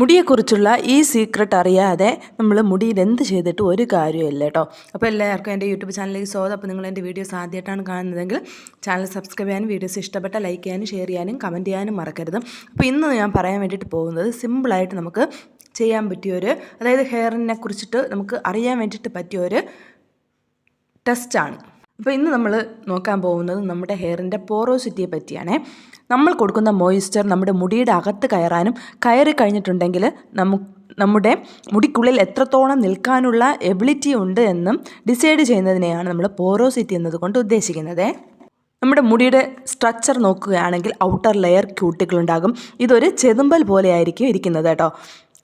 മുടിയെക്കുറിച്ചുള്ള ഈ സീക്രട്ട് അറിയാതെ നമ്മൾ മുടിയിൽ എന്ത് ചെയ്തിട്ട് ഒരു കാര്യമില്ല കേട്ടോ. അപ്പോൾ എല്ലാവർക്കും എന്റെ യൂട്യൂബ് ചാനലിലേക്ക് സ്വാഗതം. അപ്പോൾ നിങ്ങൾ എന്റെ വീഡിയോസ് ആദ്യമായിട്ടാണ് കാണുന്നതെങ്കിൽ ചാനൽ സബ്സ്ക്രൈബ് ചെയ്യാനും വീഡിയോസ് ഇഷ്ടപ്പെട്ട ലൈക്ക് ചെയ്യാനും ഷെയർ ചെയ്യാനും കമന്റ് ചെയ്യാനും മറക്കരുത്. അപ്പോൾ ഇന്ന് ഞാൻ പറയാൻ വേണ്ടിയിട്ട് പോകുന്നത് സിമ്പിളായിട്ട് നമുക്ക് ചെയ്യാൻ പറ്റിയൊരു അതായത് ഹെയറിനെ കുറിച്ചിട്ട് നമുക്ക് അറിയാൻ വേണ്ടിയിട്ട് പറ്റിയൊരു ടെസ്റ്റാണ് അപ്പോൾ ഇന്ന് നമ്മൾ നോക്കാൻ പോകുന്നത് നമ്മുടെ ഹെയറിന്റെ പോറോസിറ്റിയെ പറ്റിയാണ്. നമ്മൾ കൊടുക്കുന്ന മോയ്സ്ചർ നമ്മുടെ മുടിയുടെ അകത്ത് കയറാനും കയറി കഴിഞ്ഞിട്ടുണ്ടെങ്കിൽ നമു നമ്മുടെ മുടിക്കുള്ളിൽ എത്രത്തോളം നിൽക്കാനുള്ള എബിലിറ്റി ഉണ്ട് എന്നും ഡിസൈഡ് ചെയ്യുന്നതിനെയാണ് നമ്മൾ പോറോസിറ്റി എന്നതുകൊണ്ട് ഉദ്ദേശിക്കുന്നത്. നമ്മുടെ മുടിയുടെ സ്ട്രക്ചർ നോക്കുകയാണെങ്കിൽ ഔട്ടർ ലെയർ ക്യൂട്ടികളുണ്ടാകും ഇതൊരു ചെതുമ്പൽ പോലെയായിരിക്കും ഇരിക്കുന്നത് കേട്ടോ.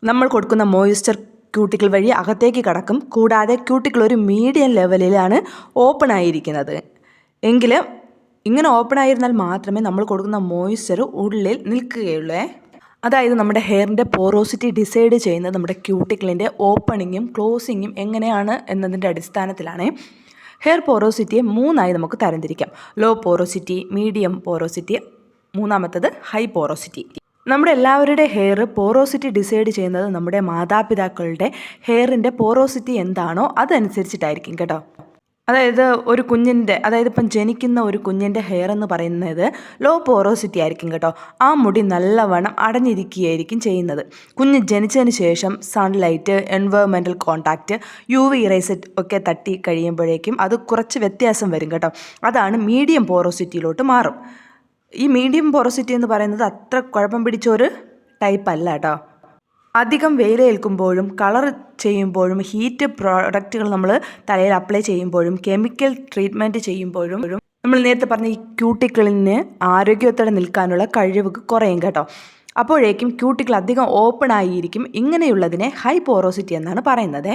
നമ്മൾ കൊടുക്കുന്ന മോയ്സ്ചർ ക്യൂട്ടിക്കിൾ വഴി അകത്തേക്ക് കടക്കും. കൂടാതെ ക്യൂട്ടിക്കിൾ ഒരു മീഡിയം ലെവലിലാണ് ഓപ്പൺ ആയിരിക്കുന്നത്. എങ്കിൽ ഇങ്ങനെ ഓപ്പൺ ആയിരുന്നാൽ മാത്രമേ നമ്മൾ കൊടുക്കുന്ന മോയ്സ്ചർ ഉള്ളിൽ നിൽക്കുകയുള്ളൂ. അതായത് നമ്മുടെ ഹെയറിന്റെ പോറോസിറ്റി ഡിസൈഡ് ചെയ്യുന്നത് നമ്മുടെ ക്യൂട്ടിക്കിളിന്റെ ഓപ്പണിങ്ങും ക്ലോസിങ്ങും എങ്ങനെയാണ് എന്നതിന്റെ അടിസ്ഥാനത്തിലാണ്. ഹെയർ പോറോസിറ്റിയെ മൂന്നായി നമുക്ക് തരംതിരിക്കാം. ലോ പോറോസിറ്റി മീഡിയം പോറോസിറ്റി മൂന്നാമത്തത് ഹൈ പോറോസിറ്റി. നമ്മുടെ എല്ലാവരുടെ ഹെയർ പോറോസിറ്റി ഡിസൈഡ് ചെയ്യുന്നത് നമ്മുടെ മാതാപിതാക്കളുടെ ഹെയറിന്റെ പോറോസിറ്റി എന്താണോ അതനുസരിച്ചിട്ടായിരിക്കും കേട്ടോ. അതായത് ഒരു കുഞ്ഞിന്റെ അതായത് ഇപ്പം ജനിക്കുന്ന ഒരു കുഞ്ഞിന്റെ ഹെയർ എന്ന് പറയുന്നത് ലോ പോറോസിറ്റി ആയിരിക്കും കേട്ടോ. ആ മുടി നല്ലവണ്ണം അടഞ്ഞിരിക്കുകയായിരിക്കും ചെയ്യുന്നത്. കുഞ്ഞ് ജനിച്ചതിന് ശേഷം sunlight environmental contact U V ഇറേസറ്റ് ഒക്കെ തട്ടി കഴിയുമ്പോഴേക്കും അത് കുറച്ച് വ്യത്യാസം വരും കേട്ടോ. അതാണ് മീഡിയം പോറോസിറ്റിയിലോട്ട് മാറും. ഈ മീഡിയം പോറോസിറ്റി എന്ന് പറയുന്നത് അത്ര കുഴപ്പം പിടിച്ച ഒരു ടൈപ്പ് അല്ല കേട്ടോ അധികം വെയിലേൽക്കുമ്പോഴും കളർ ചെയ്യുമ്പോഴും ഹീറ്റ് പ്രോഡക്റ്റുകൾ നമ്മൾ തലയിൽ അപ്ലൈ ചെയ്യുമ്പോഴും കെമിക്കൽ ട്രീറ്റ്മെന്റ് ചെയ്യുമ്പോഴും നമ്മൾ നേരത്തെ പറഞ്ഞ ഈ ക്യൂട്ടിക്കിളിന് ആരോഗ്യത്തോടെ നിൽക്കാനുള്ള കഴിവ് കുറയും കേട്ടോ. അപ്പോഴേക്കും ക്യൂട്ടിക്കിൾ അധികം ഓപ്പൺ ആയിരിക്കും ഇങ്ങനെയുള്ളതിനെ ഹൈ പോറോസിറ്റി എന്നാണ് പറയുന്നത്.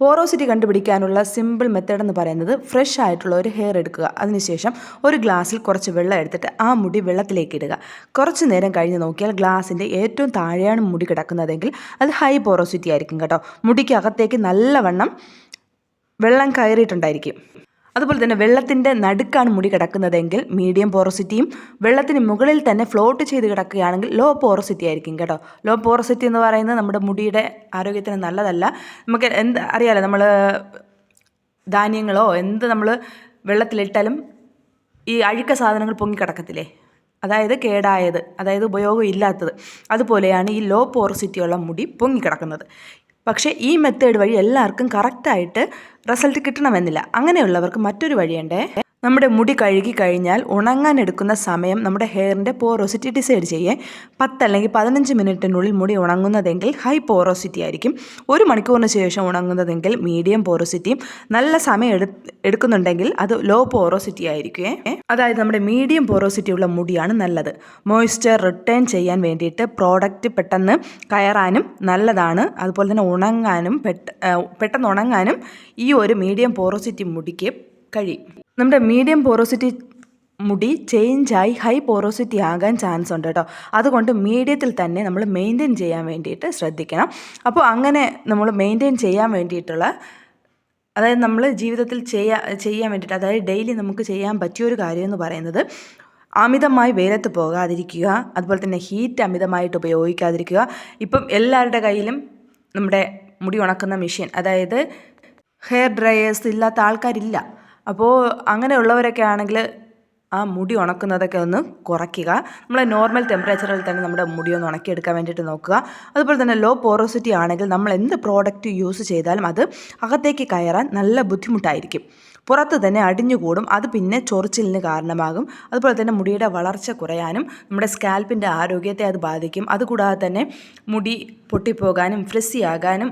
പോറോസിറ്റി കണ്ടുപിടിക്കാനുള്ള സിമ്പിൾ മെത്തേഡ് എന്ന് പറയുന്നത് ഫ്രഷ് ആയിട്ടുള്ള ഒരു ഹെയർ എടുക്കുക. അതിനുശേഷം ഒരു ഗ്ലാസ്സിൽ കുറച്ച് വെള്ളം എടുത്തിട്ട് ആ മുടി വെള്ളത്തിലേക്ക് ഇടുക. കുറച്ച് നേരം കഴിഞ്ഞ് നോക്കിയാൽ ഗ്ലാസിന്റെ ഏറ്റവും താഴെയാണ് മുടി കിടക്കുന്നതെങ്കിൽ അത് ഹൈ പോറോസിറ്റി ആയിരിക്കും കേട്ടോ. മുടിക്കകത്തേക്ക് നല്ലവണ്ണം വെള്ളം കയറിയിട്ടുണ്ടായിരിക്കും. അതുപോലെ തന്നെ വെള്ളത്തിന്റെ നടുക്കാണ് മുടി കിടക്കുന്നതെങ്കിൽ മീഡിയം പോറസിറ്റിയും വെള്ളത്തിന് മുകളിൽ തന്നെ ഫ്ലോട്ട് ചെയ്ത് കിടക്കുകയാണെങ്കിൽ ലോ പോറസിറ്റി ആയിരിക്കും കേട്ടോ. ലോ പോറസിറ്റി എന്ന് പറയുന്നത് നമ്മുടെ മുടിയുടെ ആരോഗ്യത്തിന് നല്ലതല്ല. നമുക്ക് എന്ത് അറിയാലോ നമ്മൾ ധാന്യങ്ങളോ എന്ത് നമ്മൾ വെള്ളത്തിലിട്ടാലും ഈ അഴുക്ക സാധനങ്ങൾ പൊങ്ങി കിടക്കത്തില്ലേ? അതായത് കേടായത് അതായത് ഉപയോഗം ഇല്ലാത്തത്. അതുപോലെയാണ് ഈ ലോ പോറസിറ്റിയുള്ള മുടി പൊങ്ങിക്കിടക്കുന്നത് പക്ഷേ ഈ മെത്തേഡ് വഴി എല്ലാവർക്കും കറക്റ്റായിട്ട് റിസൾട്ട് കിട്ടണമെന്നില്ല. അങ്ങനെയുള്ളവർക്ക് മറ്റൊരു വഴിയുണ്ട്. നമ്മുടെ മുടി കഴുകി കഴിഞ്ഞാൽ ഉണങ്ങാൻ എടുക്കുന്ന സമയം നമ്മുടെ ഹെയറിന്റെ പോറോസിറ്റി ഡിസൈഡ് ചെയ്യേ. പത്തല്ലെങ്കിൽ പതിനഞ്ച് മിനിറ്റിനുള്ളിൽ മുടി ഉണങ്ങുന്നതെങ്കിൽ ഹൈ പോറോസിറ്റി ആയിരിക്കും. ഒരു മണിക്കൂറിന് ശേഷം ഉണങ്ങുന്നതെങ്കിൽ മീഡിയം പോറോസിറ്റിയും നല്ല സമയം എടു എടുക്കുന്നുണ്ടെങ്കിൽ അത് ലോ പോറോസിറ്റി ആയിരിക്കുമേ അതായത് നമ്മുടെ മീഡിയം പോറോസിറ്റി ഉള്ള മുടിയാണ് നല്ലത്. മോയ്സ്ചർ റിട്ടേൺ ചെയ്യാൻ വേണ്ടിയിട്ട് പ്രോഡക്റ്റ് പെട്ടെന്ന് കയറാനും നല്ലതാണ്. അതുപോലെ തന്നെ ഉണങ്ങാനും പെട്ട പെട്ടെന്ന് ഉണങ്ങാനും ഈ ഒരു മീഡിയം പോറോസിറ്റി മുടിക്ക് കഴിയും നമ്മുടെ മീഡിയം പോറോസിറ്റി മുടി ചേഞ്ചായി ഹൈ പോറോസിറ്റി ആകാൻ ചാൻസ് ഉണ്ട് കേട്ടോ അതുകൊണ്ട് മീഡിയത്തിൽ തന്നെ നമ്മൾ മെയിന്റെയിൻ ചെയ്യാൻ വേണ്ടിയിട്ട് ശ്രദ്ധിക്കണം. അപ്പോൾ അങ്ങനെ നമ്മൾ മെയിന്റെയിൻ ചെയ്യാൻ വേണ്ടിയിട്ടുള്ള അതായത് നമ്മൾ ജീവിതത്തിൽ ചെയ്യാ ചെയ്യാൻ വേണ്ടിയിട്ട് അതായത് ഡെയിലി നമുക്ക് ചെയ്യാൻ പറ്റിയൊരു കാര്യം എന്ന് പറയുന്നത് അമിതമായി വെയിലത്ത് പോകാതിരിക്കുക അതുപോലെ തന്നെ ഹീറ്റ് അമിതമായിട്ട് ഉപയോഗിക്കാതിരിക്കുക. ഇപ്പം എല്ലാവരുടെ കയ്യിലും നമ്മുടെ മുടി ഉണക്കുന്ന മെഷീൻ അതായത് ഹെയർ ഡ്രയേഴ്സ് ഇല്ലാത്ത ആൾക്കാരില്ല. അപ്പോൾ അങ്ങനെയുള്ളവരൊക്കെ ആണെങ്കിൽ ആ മുടി ഉണക്കുന്നതൊക്കെ ഒന്ന് കുറയ്ക്കുക. നമ്മളെ നോർമൽ ടെമ്പറേച്ചറിൽ തന്നെ നമ്മുടെ മുടി ഒന്ന് ഉണക്കിയെടുക്കാൻ വേണ്ടിയിട്ട് നോക്കുക. അതുപോലെ തന്നെ ലോ പോറോസിറ്റി ആണെങ്കിൽ നമ്മൾ എന്ത് പ്രോഡക്റ്റ് യൂസ് ചെയ്താലും അത് അകത്തേക്ക് കയറാൻ നല്ല ബുദ്ധിമുട്ടായിരിക്കും. പുറത്ത് തന്നെ അടിഞ്ഞുകൂടും. അത് പിന്നെ ചൊറിച്ചിലിന് കാരണമാകും. അതുപോലെ തന്നെ മുടിയുടെ വളർച്ച കുറയാനും നമ്മുടെ സ്കാൽപ്പിന്റെ ആരോഗ്യത്തെ അത് ബാധിക്കും. അതുകൂടാതെ തന്നെ മുടി പൊട്ടിപ്പോകാനും ഫ്രിസി ആകാനും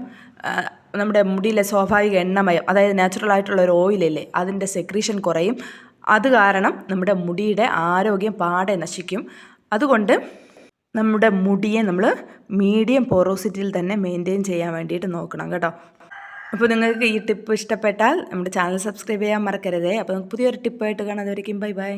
നമ്മുടെ മുടിയിലെ സ്വാഭാവിക എണ്ണമയം അതായത് നാച്ചുറൽ ആയിട്ടുള്ള ഒരു ഓയിലല്ലേ അതിന്റെ സെക്രീഷൻ കുറയും. അത് കാരണം നമ്മുടെ മുടിയുടെ ആരോഗ്യം പാടെ നശിക്കും. അതുകൊണ്ട് നമ്മുടെ മുടിയെ നമ്മൾ മീഡിയം പോറോസിറ്റിയിൽ തന്നെ മെയിന്റെയിൻ ചെയ്യാൻ വേണ്ടിയിട്ട് നോക്കണം കേട്ടോ. അപ്പോൾ നിങ്ങൾക്ക് ഈ ടിപ്പ് ഇഷ്ടപ്പെട്ടാൽ നമ്മുടെ ചാനൽ സബ്സ്ക്രൈബ് ചെയ്യാൻ മറക്കരുതേ. അപ്പോൾ നമുക്ക് പുതിയൊരു ടിപ്പായിട്ട് കാണാതെ ബൈ ബൈ